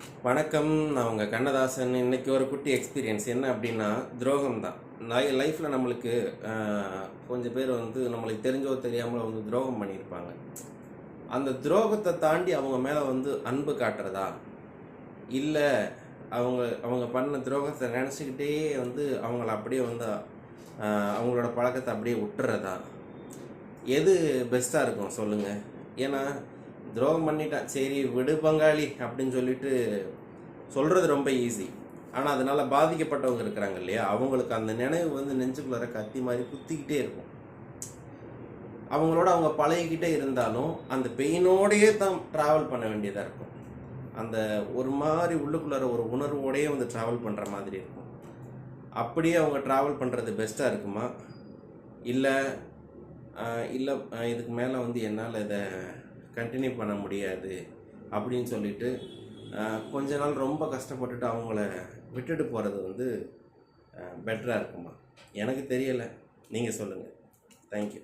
வணக்கம். நான் உங்கள் கண்ணதாசன். இன்னைக்கு ஒரு குட்டி எக்ஸ்பீரியன்ஸ் என்ன அப்படின்னா துரோகம் தான் லைஃப்பில் நம்மளுக்கு கொஞ்சம் பேர் வந்து நம்மளுக்கு தெரிஞ்சோ தெரியாமலோ வந்து துரோகம் பண்ணியிருப்பாங்க. அந்த துரோகத்தை தாண்டி அவங்க மேலே வந்து அன்பு காட்டுறதா? இல்லை அவங்க அவங்க பண்ண துரோகத்தை நினச்சிக்கிட்டே வந்து அவங்கள அப்படியே வந்து அவங்களோட பழக்கத்தை அப்படியே விட்டுறதா? எது பெஸ்ட்டாக இருக்கும்? சொல்லுங்கள் ஏன்னா துரோகம் பண்ணிட்டான். சரி விடு பங்காளி அப்படின்னு சொல்லிட்டு சொல்கிறது ரொம்ப ஈஸி ஆனால் அதனால் பாதிக்கப்பட்டவங்க இருக்கிறாங்க இல்லையா? அவங்களுக்கு அந்த நினைவு வந்து நெஞ்சுக்குள்ளார கத்தி மாதிரி குத்திக்கிட்டே இருக்கும். அவங்களோட அவங்க பழகிக்கிட்டே இருந்தாலும் அந்த பெயினோடையே தான் ட்ராவல் பண்ண வேண்டியதாக இருக்கும். அந்த ஒரு மாதிரி உள்ளுக்குள்ளார ஒரு உணர்வோடையே வந்து ட்ராவல் பண்ணுற மாதிரி இருக்கும். அப்படியே அவங்க ட்ராவல் பண்ணுறது பெஸ்ட்டாக இருக்குமா? இல்லை இல்லை இதுக்கு மேலே வந்து என்னால் இதை கண்டினியூ பண்ண முடியாது அப்படின்னு சொல்லிட்டு கொஞ்ச நாள் ரொம்ப கஷ்டப்பட்டுட்டு அவங்கள விட்டுட்டு போகிறது வந்து பெட்டராக இருக்குமா? எனக்கு தெரியலை. நீங்கள் சொல்லுங்கள் தேங்க்யூ